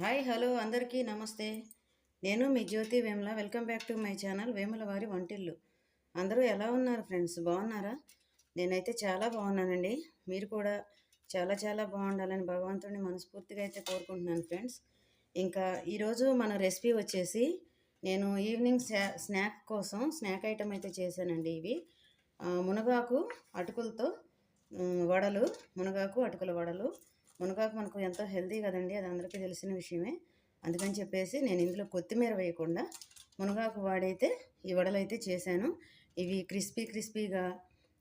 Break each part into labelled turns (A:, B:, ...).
A: Hi hello అందరికీ నమస్తే. నేను మీ Jyothi Vemula. Welcome back to my channel Vemula వారి వంటిల్లు. అందరూ ఎలా ఉన్నారు ఫ్రెండ్స్? బాగున్నారా? నేనైతే చాలా బాగున్నానండి. మీరు కూడా చాలా చాలా బాగుండాలని భగవంతుడిని మనస్ఫూర్తిగా అయితే కోరుకుంటున్నాను ఫ్రెండ్స్. ఇంకా ఈరోజు మన రెసిపీ వచ్చేసి నేను ఈవినింగ్ స్నా- స్నాక్ కోసం స్నాక్ ఐటమ్ అయితే చేశానండి ఇవి. మునగాకు అటుకులతో వడలు మునగాకు అటుకుల వడలు మునగాకు మనకు ఎంతో హెల్తీ కదండి అది అందరికీ తెలిసిన విషయమే. అందుకని చెప్పేసి నేను ఇందులో కొత్తిమీర వేయకుండా మునగాకు వాడైతే ఈ వడలు అయితే చేశాను. ఇవి క్రిస్పీ క్రిస్పీగా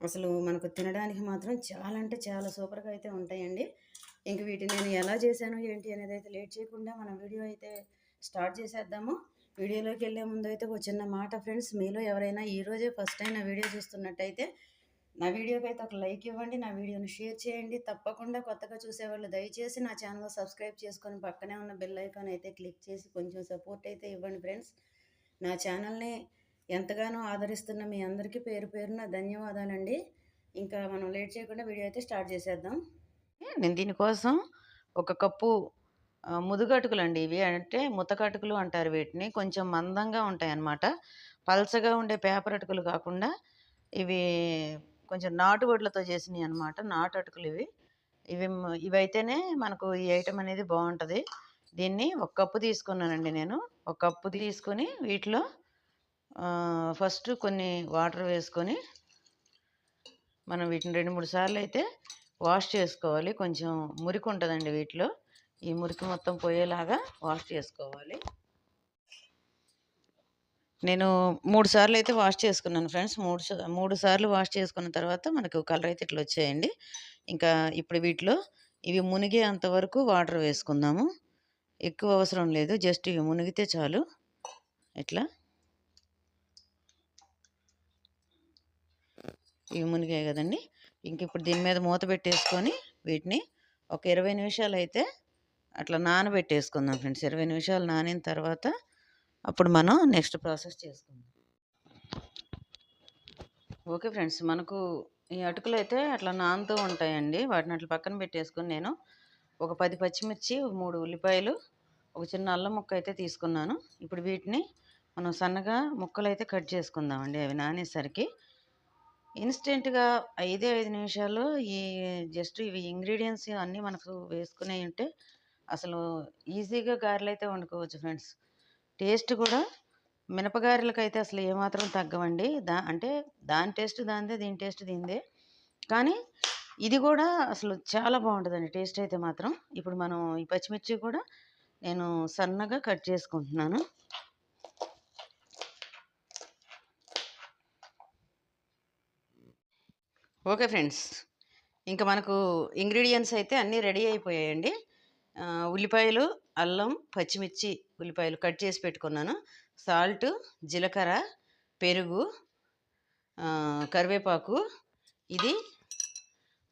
A: అసలు మనకు తినడానికి మాత్రం చాలా అంటే చాలా సూపర్గా అయితే ఉంటాయండి. ఇంక వీటిని నేను ఎలా చేశాను ఏంటి అనేది అయితే లేట్ చేయకుండా మన వీడియో అయితే స్టార్ట్ చేసేద్దాము. వీడియోలోకి వెళ్ళే ముందు అయితే ఒక చిన్న మాట ఫ్రెండ్స్ మీలో ఎవరైనా ఈరోజే ఫస్ట్ టైం నా వీడియో చూస్తున్నట్టయితే నా వీడియోకి అయితే ఒక లైక్ ఇవ్వండి నా వీడియోని షేర్ చేయండి. తప్పకుండా కొత్తగా చూసేవాళ్ళు దయచేసి నా ఛానల్ సబ్స్క్రైబ్ చేసుకొని పక్కనే ఉన్న బెల్ ఐకాన్ అయితే క్లిక్ చేసి కొంచెం సపోర్ట్ అయితే ఇవ్వండి ఫ్రెండ్స్. నా ఛానల్ని ఎంతగానో ఆదరిస్తున్న మీ అందరికీ పేరు పేరున ధన్యవాదాలండి. ఇంకా మనం లేట్ చేయకుండా వీడియో అయితే స్టార్ట్ చేసేద్దాం. నేను దీనికోసం ఒక కప్పు ముదుగటుకులండి అండి ఇవి. అంటే ముతకటుకులు అంటారు వీటిని. కొంచెం మందంగా ఉంటాయి అన్నమాట పల్చగా ఉండే పేపర్ అటుకులు కాకుండా ఇవి కొంచెం నాటు వడ్లతో చేసినవి అనమాట నాటు అటుకులు ఇవి ఇవి ఇవైతేనే మనకు ఈ ఐటెం అనేది బాగుంటుంది దీన్ని ఒక కప్పు తీసుకున్నానండి నేను. ఒక కప్పు తీసుకొని వీటిలో ఫస్ట్ కొన్ని వాటర్ వేసుకొని మనం వీటిని రెండు మూడు సార్లు అయితే వాష్ చేసుకోవాలి. కొంచెం మురికి ఉంటుందండి వీటిలో. ఈ మురికి మొత్తం పోయేలాగా వాష్ చేసుకోవాలి. నేను మూడు సార్లు అయితే వాష్ చేసుకున్నాను ఫ్రెండ్స్. మూడు మూడు సార్లు వాష్ చేసుకున్న తర్వాత మనకు కలర్ అయితే ఇట్లా వచ్చాయండి. ఇంకా ఇప్పుడు వీటిలో ఇవి మునిగే అంతవరకు వాటర్ వేసుకుందాము. ఎక్కువ అవసరం లేదు. జస్ట్ ఇవి మునిగితే చాలు. ఇట్లా ఇవి మునిగాయి కదండి. ఇంక ఇప్పుడు దీని మీద మూత పెట్టేసుకొని వీటిని ఒక ఇరవై నిమిషాలు అయితే అట్లా నానబెట్టేసుకుందాం ఫ్రెండ్స్. ఇరవై నిమిషాలు నానిన తర్వాత అప్పుడు మనం నెక్స్ట్ ప్రాసెస్ చేసుకుందాం. ఓకే ఫ్రెండ్స్ మనకు ఈ అటుకులు అయితే అట్లా నానుతూ ఉంటాయండి. వాటిని అట్లా పక్కన పెట్టేసుకుని నేను ఒక పది పచ్చిమిర్చి ఒక మూడు ఉల్లిపాయలు ఒక చిన్న అల్లం ముక్క అయితే తీసుకున్నాను. ఇప్పుడు వీటిని మనం సన్నగా ముక్కలు అయితే కట్ చేసుకుందామండి అవి నానేసరికి. ఇన్స్టెంట్గా ఐదే ఐదు నిమిషాలు ఈ జస్ట్ ఇవి ఇంగ్రీడియంట్స్ అన్నీ మనకు వేసుకునే ఉంటే అసలు ఈజీగా గారెలు అయితే వండుకోవచ్చు ఫ్రెండ్స్. టేస్ట్ కూడా మినపగారెలకైతే అసలు ఏమాత్రం తగ్గవండి. దా అంటే దాని టేస్ట్ దానిదే దీని టేస్ట్ దీనిదే. కానీ ఇది కూడా అసలు చాలా బాగుంటుందండి టేస్ట్ అయితే మాత్రం. ఇప్పుడు మనం ఈ పచ్చిమిర్చి కూడా నేను సన్నగా కట్ చేసుకుంటున్నాను. ఓకే ఫ్రెండ్స్ ఇంకా మనకు ఇంగ్రీడియంట్స్ అయితే అన్నీ రెడీ అయిపోయాయండి. ఉల్లిపాయలు అల్లం పచ్చిమిర్చి ఉల్లిపాయలు కట్ చేసి పెట్టుకున్నాను. సాల్ట్ జీలకర్ర పెరుగు కరివేపాకు. ఇది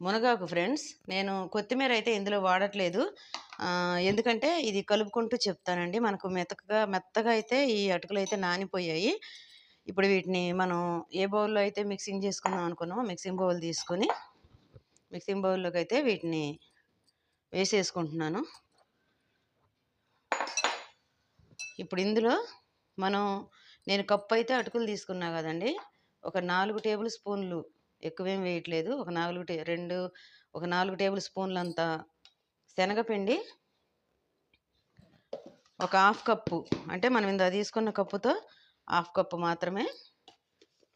A: మునగాకు ఫ్రెండ్స్. నేను కొత్తిమీర అయితే ఇందులో వాడట్లేదు. ఎందుకంటే ఇది కలుపుకుంటూ చెప్తానండి. మనకు మెత్తగా మెత్తగా అయితే ఈ అటుకులు అయితే నానిపోయాయి. ఇప్పుడు వీటిని మనం ఏ బౌల్లో అయితే మిక్సింగ్ చేసుకుందాం అనుకున్నామో మిక్సింగ్ బౌల్ తీసుకొని మిక్సింగ్ బౌల్లోకి అయితే వీటిని వేసేసుకుంటున్నాను. ఇప్పుడు ఇందులో మనం నేను కప్పు అయితే అటుకులు తీసుకున్నా కదండి ఒక నాలుగు టేబుల్ స్పూన్లు ఎక్కువేం వేయట్లేదు ఒక నాలుగు టే రెండు ఒక నాలుగు టేబుల్ స్పూన్లు అంత శనగపిండి ఒక హాఫ్ కప్పు అంటే మనం ఇందా తీసుకున్న కప్పుతో హాఫ్ కప్పు మాత్రమే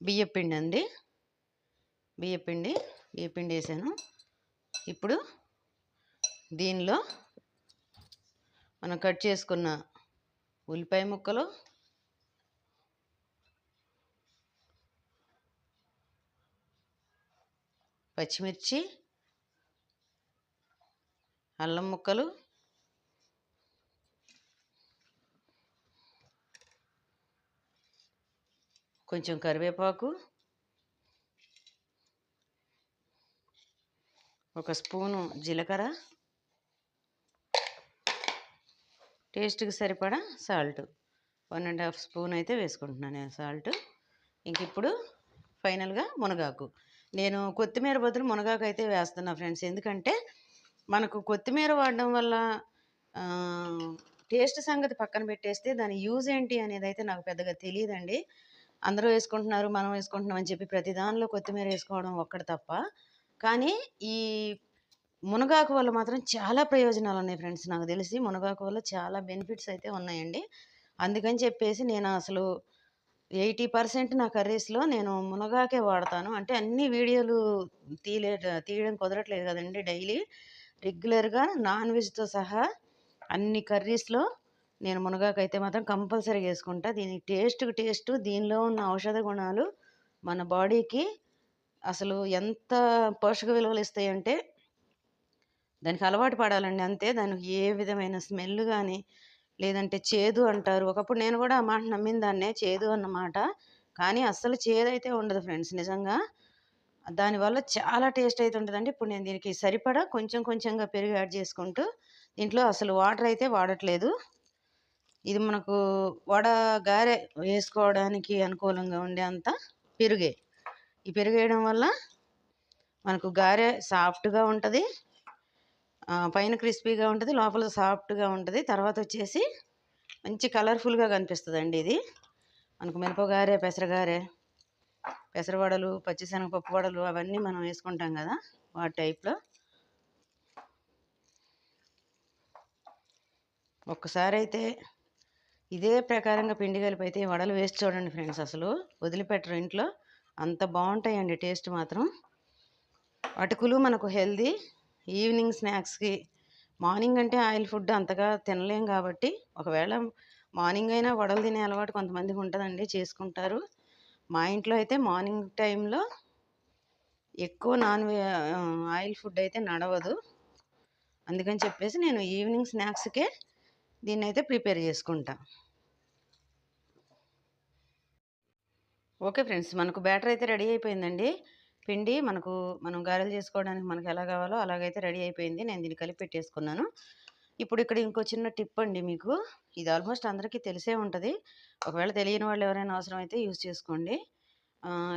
A: బియ్యపిండి అండి. బియ్యపిండి బియ్యపిండి వేసాను. ఇప్పుడు దీనిలో మనం కట్ చేసుకున్న ఉల్లిపాయ ముక్కలు. పచ్చిమిర్చి. అల్లం ముక్కలు. కొంచెం కరివేపాకు. ఒక స్పూను జీలకర్ర. టేస్ట్కి సరిపడా salt. One and half spoon అయితే వేసుకుంటున్నాను నేను సాల్ట్. ఇంక ఇప్పుడు ఫైనల్గా మునగాకు. నేను కొత్తిమీర బదులు మునగాకు అయితే వేస్తున్నా ఫ్రెండ్స్. ఎందుకంటే మనకు కొత్తిమీర వాడడం వల్ల టేస్ట్ సంగతి పక్కన పెట్టేస్తే దాని యూజ్ ఏంటి అనేది అయితే నాకు పెద్దగా తెలియదండి. అందరూ వేసుకుంటున్నారు మనం వేసుకుంటున్నాం అని చెప్పి ప్రతి దానిలో కొత్తిమీర వేసుకోవడం ఒక్కటి తప్ప. కానీ ఈ మునగాకు వల్ల మాత్రం చాలా ప్రయోజనాలు ఉన్నాయి ఫ్రెండ్స్ నాకు తెలిసి. మునగాకు వల్ల చాలా బెనిఫిట్స్ అయితే ఉన్నాయండి. అందుకని చెప్పేసి నేను అసలు ఎయిటీ పర్సెంట్ నా కర్రీస్లో నేను మునగాకే వాడతాను. అంటే అన్ని వీడియోలు తీయలే తీయడం కుదరట్లేదు కదండి డైలీ. రెగ్యులర్గా నాన్ వెజ్తో సహా అన్ని కర్రీస్లో నేను మునగాకు అయితే మాత్రం కంపల్సరీగా వేసుకుంటా దీని టేస్ట్కి టేస్ట్ దీనిలో ఉన్న ఔషధ గుణాలు మన బాడీకి అసలు ఎంత పోషక విలువలు ఇస్తాయంటే దానికి అలవాటు పడాలండి అంతే. దానికి ఏ విధమైన స్మెల్ కానీ లేదంటే చేదు అంటారు. ఒకప్పుడు నేను కూడా ఆ మాట నమ్మిన దాన్నే చేదు అన్నమాట. కానీ అస్సలు చేదు అయితే ఉండదు ఫ్రెండ్స్ నిజంగా. దానివల్ల చాలా టేస్ట్ అయితే ఉంటుందండి. ఇప్పుడు నేను దీనికి సరిపడా కొంచెం కొంచెంగా పెరుగు యాడ్ చేసుకుంటూ దీంట్లో అసలు వాటర్ అయితే వాడట్లేదు. ఇది మనకు వడ గారె వేసుకోవడానికి అనుకూలంగా ఉండే అంత పెరుగే. ఈ పెరుగు వేయడం వల్ల మనకు గారె సాఫ్ట్గా ఉంటుంది. పైన క్రిస్పీగా ఉంటుంది లోపల సాఫ్ట్గా ఉంటుంది. తర్వాత వచ్చేసి మంచి కలర్ఫుల్గా కనిపిస్తుంది అండి ఇది. మనకు మిరపగారే పెసరగారె పెసరవడలు పచ్చిశనగపప్పు వడలు అవన్నీ మనం వేసుకుంటాం కదా వాటి టైప్లో. ఒక్కసారి అయితే ఇదే ప్రకారంగా పిండి కలిపి అయితే వడలు వేసి చూడండి ఫ్రెండ్స్ అసలు. వదిలిపెట్టరు ఇంట్లో. అంత బాగుంటాయండి టేస్ట్ మాత్రం. అటుకులు మనకు హెల్దీ ఈవినింగ్ స్నాక్స్కి. మార్నింగ్ అంటే ఆయిల్ ఫుడ్ అంతగా తినలేం కాబట్టి ఒకవేళ మార్నింగ్ అయినా వడలు తినే అలవాటు కొంతమందికి ఉంటుందండి చేసుకుంటారు. మా ఇంట్లో అయితే మార్నింగ్ టైంలో ఎక్కువ నాన్ ఆయిల్ ఫుడ్ అయితే నడవదు. అందుకని చెప్పేసి నేను ఈవినింగ్ స్నాక్స్కే దీన్ని అయితే ప్రిపేర్ చేసుకుంటా. ఓకే ఫ్రెండ్స్ మనకు బ్యాటర్ అయితే రెడీ అయిపోయిందండి. పిండి మనకు మనం గారెలు చేసుకోవడానికి మనకు ఎలా కావాలో అలాగైతే రెడీ అయిపోయింది. నేను దీన్ని కలిపి పెట్టేసుకున్నాను. ఇప్పుడు ఇక్కడ ఇంకో చిన్న టిప్ అండి మీకు. ఇది ఆల్మోస్ట్ అందరికీ తెలిసే ఉంటుంది. ఒకవేళ తెలియని వాళ్ళు ఎవరైనా అవసరం అయితే యూజ్ చేసుకోండి.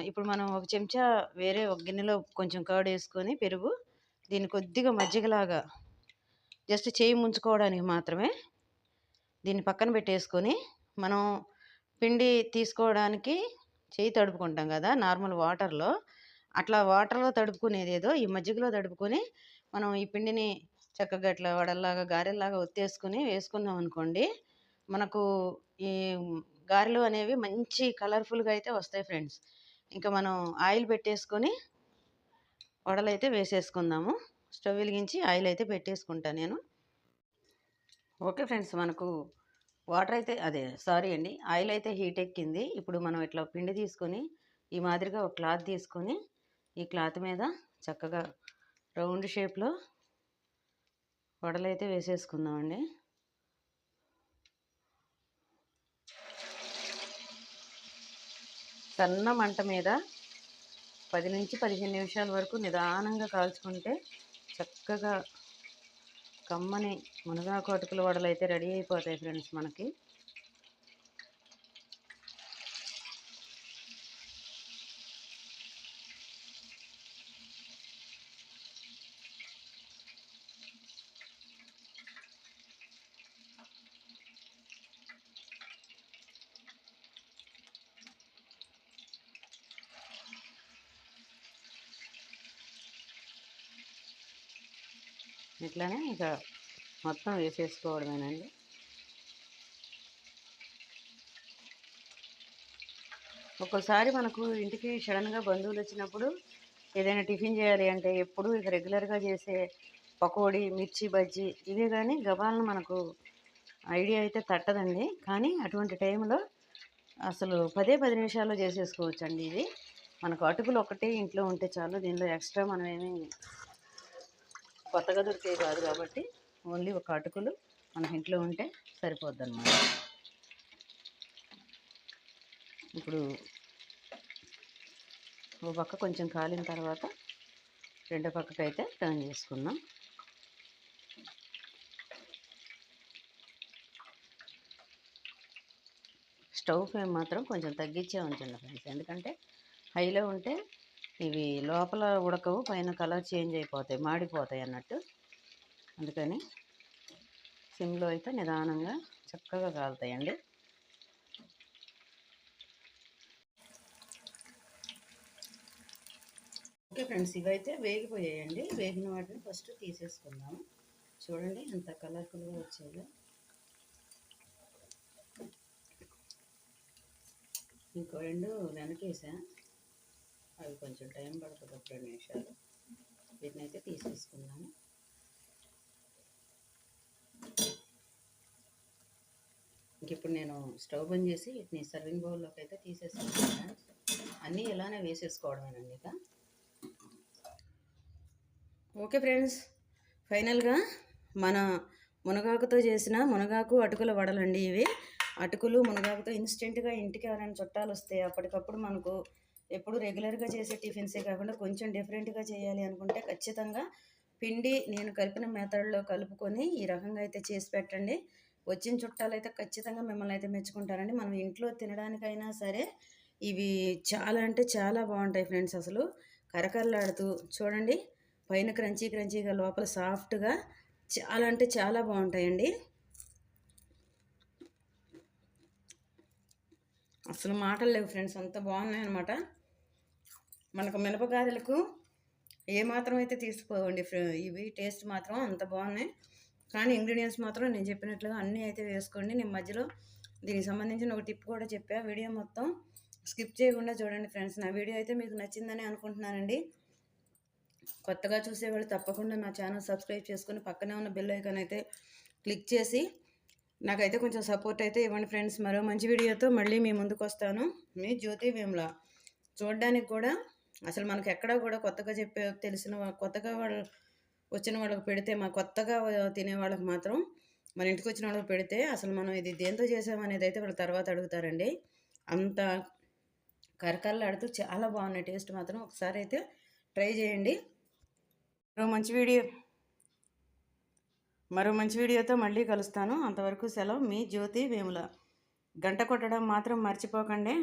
A: ఇప్పుడు మనం ఒక చెంచా వేరే ఒక గిన్నెలో కొంచెం కర్డ్ వేసుకొని పెరుగు దీన్ని కొద్దిగా మజ్జిగలాగా జస్ట్ చేయి ముంచుకోవడానికి మాత్రమే దీన్ని పక్కన పెట్టేసుకొని మనం పిండి తీసుకోవడానికి చేయి తడుపుకుంటాం కదా నార్మల్ వాటర్లో. అట్లా వాటర్లో తడుపుకునేది ఏదో ఈ మజ్జిగలో తడుపుకొని మనం ఈ పిండిని చక్కగా ఇట్లా వడల్లాగా గారెల్లాగా ఒత్తేసుకుని వేసుకున్నాం అనుకోండి మనకు ఈ గారెలు అనేవి మంచి కలర్ఫుల్గా అయితే వస్తాయి ఫ్రెండ్స్. ఇంకా మనం ఆయిల్ పెట్టేసుకొని వడలైతే వేసేసుకుందాము. స్టవ్ వెలిగించి ఆయిల్ అయితే పెట్టేసుకుంటాను నేను. ఓకే ఫ్రెండ్స్ మనకు వాటర్ అయితే అదే సారీ అండి ఆయిల్ అయితే హీట్ ఎక్కింది. ఇప్పుడు మనం ఇట్లా పిండి తీసుకొని ఈ మాదిరిగా ఒక క్లాత్ తీసుకొని ఈ క్లాత్ మీద చక్కగా రౌండ్ షేప్లో వడలైతే వేసేసుకుందామండి. సన్న మంట మీద పది నుంచి పదిహేను నిమిషాల వరకు నిదానంగా కాల్చుకుంటే చక్కగా కమ్మని మునగాకు అటుకుల వడలు అయితే రెడీ అయిపోతాయి ఫ్రెండ్స్ మనకి. ఇట్లానే ఇక మొత్తం వేసేసుకోవడమేనండి. ఒక్కోసారి మనకు ఇంటికి సడన్గా బంధువులు వచ్చినప్పుడు ఏదైనా టిఫిన్ చేయాలి అంటే ఎప్పుడు ఇక రెగ్యులర్గా చేసే పకోడీ మిర్చి బజ్జీ ఇవే కానీ గబాలను మనకు ఐడియా అయితే తట్టదండి. కానీ అటువంటి టైంలో అసలు పదే పది నిమిషాల్లో చేసేసుకోవచ్చు అండి ఇది మనకు అటుకులు ఒకటే ఇంట్లో ఉంటే చాలు దీనిలో ఎక్స్ట్రా మనం ఏమీ కొత్తగా దొరికేవి కాదు కాబట్టి ఓన్లీ ఒక అటుకులు మన ఇంట్లో ఉంటే సరిపోద్ది అన్నమాట ఇప్పుడు ఓ పక్క కొంచెం కాలిన తర్వాత రెండో పక్కకైతే టర్న్ చేసుకుందాం. స్టవ్ ఫ్లేమ్ మాత్రం కొంచెం తగ్గించే ఉంచండి ఫ్రెండ్స్. ఎందుకంటే హైలో ఉంటే ఇవి లోపల ఉడకవు పైన కలర్ చేంజ్ అయిపోతాయి మాడిపోతాయి అన్నట్టు. అందుకని సిమ్లో అయితే నిదానంగా చక్కగా కాలుతాయండి. ఓకే ఫ్రెండ్స్ ఇవైతే వేగిపోయాయండి. వేగిన వాటిని ఫస్ట్ తీసేసుకుందాము చూడండి ఎంత కలర్ఫుల్గా వచ్చాయో. ఇంకో రెండు వెనకేసా అవి కొంచెం టైం పడుతుంది ఒక రెండు నిమిషాలు వీటిని అయితే తీసేసుకున్నాను ఇంక ఇప్పుడు నేను స్టవ్ బంద్ చేసి వీటిని సర్వింగ్ బౌల్లోకి అయితే తీసేసుకుంటాను అన్నీ ఇలానే వేసేసుకోవడమేనండి ఇక. ఓకే ఫ్రెండ్స్ ఫైనల్గా మన మునగాకుతో చేసిన మునగాకు అటుకుల వడలండి ఇవి. అటుకులు మునగాకుతో ఇన్స్టెంట్గా ఇంటికి ఎవరైనా చుట్టాలు వస్తే అప్పటికప్పుడు మనకు ఎప్పుడు రెగ్యులర్గా చేసే టిఫిన్సే కాకుండా కొంచెం డిఫరెంట్గా చేయాలి అనుకుంటే ఖచ్చితంగా పిండి నేను కలిపిన మెథడ్లో కలుపుకొని ఈ రకంగా అయితే చేసి పెట్టండి. వచ్చిన చుట్టాలు అయితే ఖచ్చితంగా మిమ్మల్ని అయితే మెచ్చుకుంటారండి. మనం ఇంట్లో తినడానికైనా సరే ఇవి చాలా అంటే చాలా బాగుంటాయి ఫ్రెండ్స్ అసలు. కరకరలాడుతూ చూడండి పైన క్రంచీ క్రంచీగా లోపల సాఫ్ట్గా చాలా అంటే చాలా బాగుంటాయండి. అసలు మాటలు లేవు ఫ్రెండ్స్ అంత బాగున్నాయి అనమాట మనకు మినపగారెలకు ఏమాత్రం అయితే తీసుకోవండి. ఇవి టేస్ట్ మాత్రం అంత బాగున్నాయి. కానీ ఇంగ్రీడియంట్స్ మాత్రం నేను చెప్పినట్లుగా అన్నీ అయితే వేసుకోండి. నేను మధ్యలో దీనికి సంబంధించిన ఒక టిప్ కూడా చెప్పా. వీడియో మొత్తం స్కిప్ చేయకుండా చూడండి ఫ్రెండ్స్. నా వీడియో అయితే మీకు నచ్చిందని అనుకుంటున్నానండి. కొత్తగా చూసేవాళ్ళు తప్పకుండా నా ఛానల్ సబ్స్క్రైబ్ చేసుకుని పక్కనే ఉన్న బెల్ ఐకాన్ అయితే క్లిక్ చేసి నాకైతే కొంచెం సపోర్ట్ అయితే ఇవ్వండి ఫ్రెండ్స్. మరో మంచి వీడియోతో మళ్ళీ మీ ముందుకు వస్తాను. మీ జ్యోతి వేమ్లా. చూడడానికి కూడా అసలు మనకు ఎక్కడా కూడా కొత్తగా చెప్పే తెలిసిన కొత్తగా వాళ్ళు వచ్చిన వాళ్ళకి పెడితే మా కొత్తగా తినే వాళ్ళకి మాత్రం మన ఇంటికి వచ్చిన వాళ్ళకి పెడితే అసలు మనం ఇది దేంతో చేసామనేది అయితే వాళ్ళ తర్వాత అడుగుతారండి. అంత కరకరలాడుతూ చాలా బాగున్నాయి. టేస్ట్ మాత్రం ఒకసారి అయితే ట్రై చేయండి. మరో మంచి వీడియో మరో మంచి వీడియోతో మళ్ళీ కలుస్తాను. అంతవరకు సెలవు మీ జ్యోతి వేముల. గంట కొట్టడం మాత్రం మర్చిపోకండి.